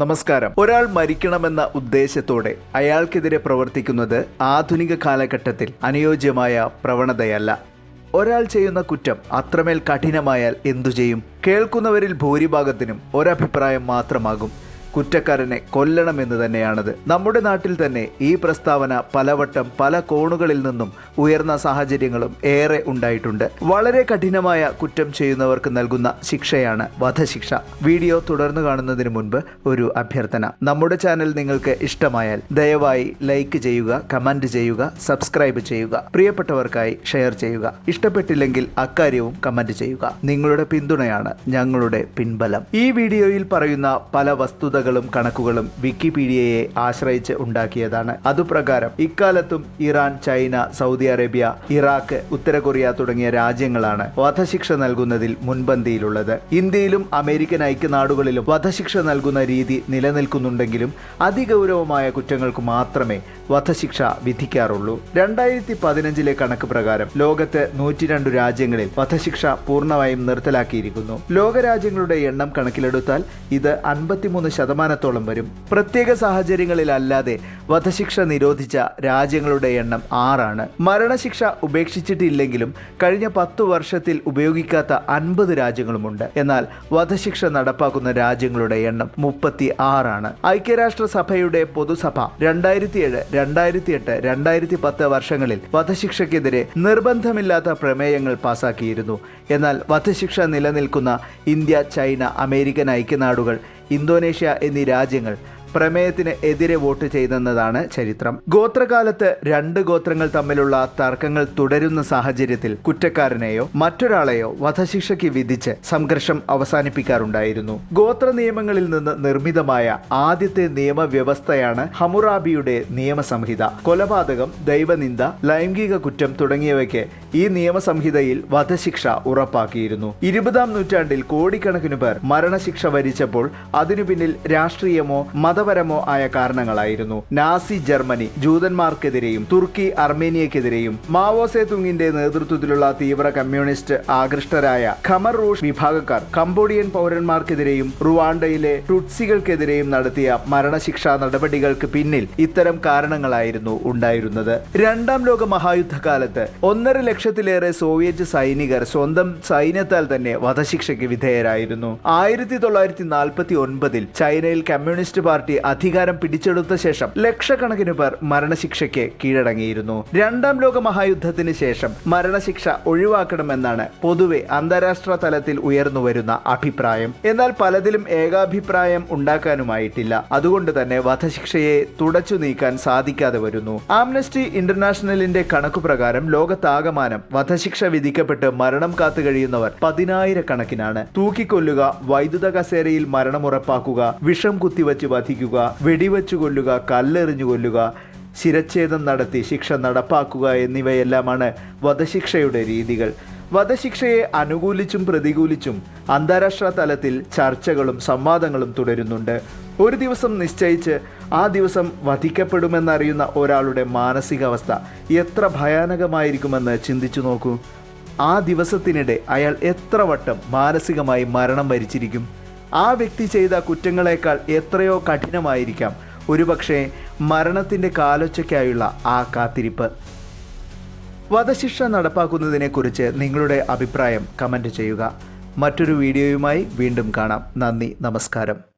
നമസ്കാരം. ഒരാൾ മരിക്കണമെന്ന ഉദ്ദേശത്തോടെ അയാൾക്കെതിരെ പ്രവർത്തിക്കുന്നത് ആധുനിക കാലഘട്ടത്തിൽ അനുയോജ്യമായ പ്രവണതയല്ല. ഒരാൾ ചെയ്യുന്ന കുറ്റം അത്രമേൽ കഠിനമായാൽ എന്തു ചെയ്യും? കേൾക്കുന്നവരിൽ ഭൂരിഭാഗത്തിനും ഒരഭിപ്രായം മാത്രമാകും. കുറ്റക്കാരനെ കൊല്ലണമെന്ന് തന്നെയാണത്. നമ്മുടെ നാട്ടിൽ തന്നെ ഈ പ്രസ്താവന പലവട്ടം പല കോണുകളിൽ നിന്നും ഉയർന്ന സാഹചര്യങ്ങളും ഏറെ ഉണ്ടായിട്ടുണ്ട്. വളരെ കഠിനമായ കുറ്റം ചെയ്യുന്നവർക്ക് നൽകുന്ന ശിക്ഷയാണ് വധശിക്ഷ. വീഡിയോ തുടർന്ന് കാണുന്നതിന് മുൻപ് ഒരു അഭ്യർത്ഥന. നമ്മുടെ ചാനൽ നിങ്ങൾക്ക് ഇഷ്ടമായാൽ ദയവായി ലൈക്ക് ചെയ്യുക കമന്റ് ചെയ്യുക സബ്സ്ക്രൈബ് ചെയ്യുക. പ്രിയപ്പെട്ടവർക്കായി ഷെയർ ചെയ്യുക. ഇഷ്ടപ്പെട്ടില്ലെങ്കിൽ അക്കാര്യവും കമന്റ് ചെയ്യുക. നിങ്ങളുടെ പിന്തുണയാണ് ഞങ്ങളുടെ പിൻബലം. ഈ വീഡിയോയിൽ പറയുന്ന പല വസ്തുതകളും കണക്കുകളും വിക്കിപീഡിയയെ ആശ്രയിച്ച് ഉണ്ടാക്കിയതാണ്. അതുപ്രകാരം ഇക്കാലത്തും Iran China Saudi Arabia Iraq ഉത്തര കൊറിയ തുടങ്ങിയ രാജ്യങ്ങളാണ് വധശിക്ഷ നൽകുന്നതിൽ മുൻപന്തിയിലുള്ളത്. ഇന്ത്യയിലും അമേരിക്കൻ ഐക്യനാടുകളിലും വധശിക്ഷ നൽകുന്ന രീതി നിലനിൽക്കുന്നുണ്ടെങ്കിലും അതിഗൗരവമായ കുറ്റങ്ങൾക്ക് മാത്രമേ വധശിക്ഷ വിധിക്കാറുള്ളൂ. രണ്ടായിരത്തി പതിനഞ്ചിലെ കണക്ക് പ്രകാരം ലോകത്ത് നൂറ്റിരണ്ട് രാജ്യങ്ങളിൽ വധശിക്ഷ പൂർണമായും നിർത്തലാക്കിയിരിക്കുന്നു. ലോകരാജ്യങ്ങളുടെ എണ്ണം കണക്കിലെടുത്താൽ ഇത് അൻപത്തിമൂന്ന് ശതമാനത്തോളം വരും. പ്രത്യേക സാഹചര്യങ്ങളിലല്ലാതെ വധശിക്ഷ നിരോധിച്ച രാജ്യങ്ങളുടെ എണ്ണം ആറാണ്. മരണശിക്ഷ ഉപേക്ഷിച്ചിട്ടില്ലെങ്കിലും കഴിഞ്ഞ പത്തു വർഷത്തിൽ ഉപയോഗിക്കാത്ത അൻപത് രാജ്യങ്ങളുമുണ്ട്. എന്നാൽ വധശിക്ഷ നടപ്പാക്കുന്ന രാജ്യങ്ങളുടെ എണ്ണം മുപ്പത്തി ആറാണ് ഐക്യരാഷ്ട്രസഭയുടെ പൊതുസഭ രണ്ടായിരത്തിയേഴ് രണ്ടായിരത്തി എട്ട് രണ്ടായിരത്തി പത്ത് വർഷങ്ങളിൽ വധശിക്ഷയ്ക്കെതിരെ നിർബന്ധമില്ലാത്ത പ്രമേയങ്ങൾ പാസാക്കിയിരുന്നു. എന്നാൽ വധശിക്ഷ നിലനിൽക്കുന്ന ഇന്ത്യ ചൈന അമേരിക്കൻ ഐക്യനാടുകൾ ഇന്തോനേഷ്യ എന്നീ രാജ്യങ്ങൾ പ്രമേയത്തിന് എതിരെ വോട്ട് ചെയ്തെന്നതാണ് ചരിത്രം. ഗോത്രകാലത്ത് രണ്ട് ഗോത്രങ്ങൾ തമ്മിലുള്ള തർക്കങ്ങൾ തുടരുന്ന സാഹചര്യത്തിൽ കുറ്റക്കാരനെയോ മറ്റൊരാളെയോ വധശിക്ഷയ്ക്ക് വിധിച്ച് സംഘർഷം അവസാനിപ്പിക്കാറുണ്ടായിരുന്നു. ഗോത്ര നിയമങ്ങളിൽ നിന്ന് നിർമ്മിതമായ ആദ്യത്തെ നിയമവ്യവസ്ഥയാണ് ഹമുറാബിയുടെ നിയമസംഹിത. കൊലപാതകം ദൈവനിന്ദ ലൈംഗിക കുറ്റം തുടങ്ങിയവയ്ക്ക് ഈ നിയമസംഹിതയിൽ വധശിക്ഷ ഉറപ്പാക്കിയിരുന്നു. ഇരുപതാം നൂറ്റാണ്ടിൽ കോടിക്കണക്കിന് പേർ മരണശിക്ഷ വരിച്ചപ്പോൾ അതിനു പിന്നിൽ രാഷ്ട്രീയമോ മതപരമോ ആയ കാരണങ്ങളായിരുന്നു. നാസി ജർമ്മനി ജൂതന്മാർക്കെതിരെയും തുർക്കി അർമേനിയക്കെതിരെയും മാവോസെ തുങ്ങിന്റെ നേതൃത്വത്തിലുള്ള തീവ്ര കമ്മ്യൂണിസ്റ്റ് ആകൃഷ്ടരായ ഖമർ റൂഷ് വിഭാഗക്കാർ കംബോഡിയൻ പൗരന്മാർക്കെതിരെയും റുവാണ്ടയിലെ ടുട്സികൾക്കെതിരെയും നടത്തിയ മരണശിക്ഷാ നടപടികൾക്ക് പിന്നിൽ ഇത്തരം കാരണങ്ങളായിരുന്നു ഉണ്ടായിരുന്നത്. രണ്ടാം ലോക മഹായുദ്ധകാലത്ത് ഒന്നര ലക്ഷത്തിലേറെ സോവിയറ്റ് സൈനികർ സ്വന്തം സൈന്യത്താൽ തന്നെ വധശിക്ഷയ്ക്ക് വിധേയരായിരുന്നു. ആയിരത്തി തൊള്ളായിരത്തി നാൽപ്പത്തി ഒൻപതിൽ ചൈനയിൽ കമ്മ്യൂണിസ്റ്റ് പാർട്ടി അധികാരം പിടിച്ചെടുത്ത ശേഷം ലക്ഷക്കണക്കിന് പേർ മരണശിക്ഷയ്ക്ക് കീഴടങ്ങിയിരുന്നു. രണ്ടാം ലോക മഹായുദ്ധത്തിന് ശേഷം മരണശിക്ഷ ഒഴിവാക്കണമെന്നാണ് പൊതുവെ അന്താരാഷ്ട്ര തലത്തിൽ ഉയർന്നു വരുന്ന അഭിപ്രായം. എന്നാൽ പലതിലും ഏകാഭിപ്രായം ഉണ്ടാക്കാനുമായിട്ടില്ല. അതുകൊണ്ട് തന്നെ വധശിക്ഷയെ തുടച്ചു നീക്കാൻ സാധിക്കാതെ വരുന്നു. ആംനസ്റ്റി ഇന്റർനാഷണലിന്റെ കണക്കുപ്രകാരം ലോകത്താകമാനം വധശിക്ഷ വിധിക്കപ്പെട്ട് മരണം കാത്തു കഴിയുന്നവർ പതിനായിരക്കണക്കിനാണ്. തൂക്കിക്കൊല്ലുക വൈദ്യുത കസേരയിൽ മരണമുറപ്പാക്കുക വിഷം കുത്തിവച്ച് വധിക്കുക വെടിവെച്ചു കൊല്ലുക കല്ലെറിഞ്ഞു കൊല്ലുക ശിരച്ഛേദം നടത്തി ശിക്ഷ നടപ്പാക്കുക എന്നിവയെല്ലാമാണ് വധശിക്ഷയുടെ രീതികൾ. വധശിക്ഷയെ അനുകൂലിച്ചും പ്രതികൂലിച്ചും അന്താരാഷ്ട്ര തലത്തിൽ ചർച്ചകളും സംവാദങ്ങളും തുടരുന്നുണ്ട്. ഒരു ദിവസം നിശ്ചയിച്ച് ആ ദിവസം വധിക്കപ്പെടുമെന്നറിയുന്ന ഒരാളുടെ മാനസികാവസ്ഥ എത്ര ഭയാനകമായിരിക്കുമെന്ന് ചിന്തിച്ചു നോക്കൂ. ആ ദിവസത്തിനിടെ അയാൾ എത്ര വട്ടം മാനസികമായി മരണം വരിച്ചിരിക്കും? ആ വ്യക്തി ചെയ്ത കുറ്റങ്ങളെക്കാൾ എത്രയോ കഠിനമായിരിക്കാം. ഒരുപക്ഷെ മരണത്തിന്റെ കാലൊച്ചയ്ക്കായുള്ള ആ കാത്തിരിപ്പ്. വധശിക്ഷ നടപ്പാക്കുന്നതിനെക്കുറിച്ച് നിങ്ങളുടെ അഭിപ്രായം കമന്റ് ചെയ്യുക. മറ്റൊരു വീഡിയോയുമായി വീണ്ടും കാണാം. നന്ദി നമസ്കാരം.